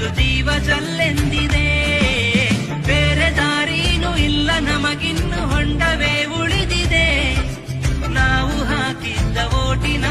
ಬದುಕಲು ಜೀವ ಚಲ್ಲೆಂದಿದೆ ಬೇರೆ ದಾರಿನೂ ಇಲ್ಲ ನಮಗಿನ್ನು ಹೊಂಡವೇ ಉಳಿದಿದೆ. ನಾವು ಹಾಕಿದ್ದ ಓಟಿನ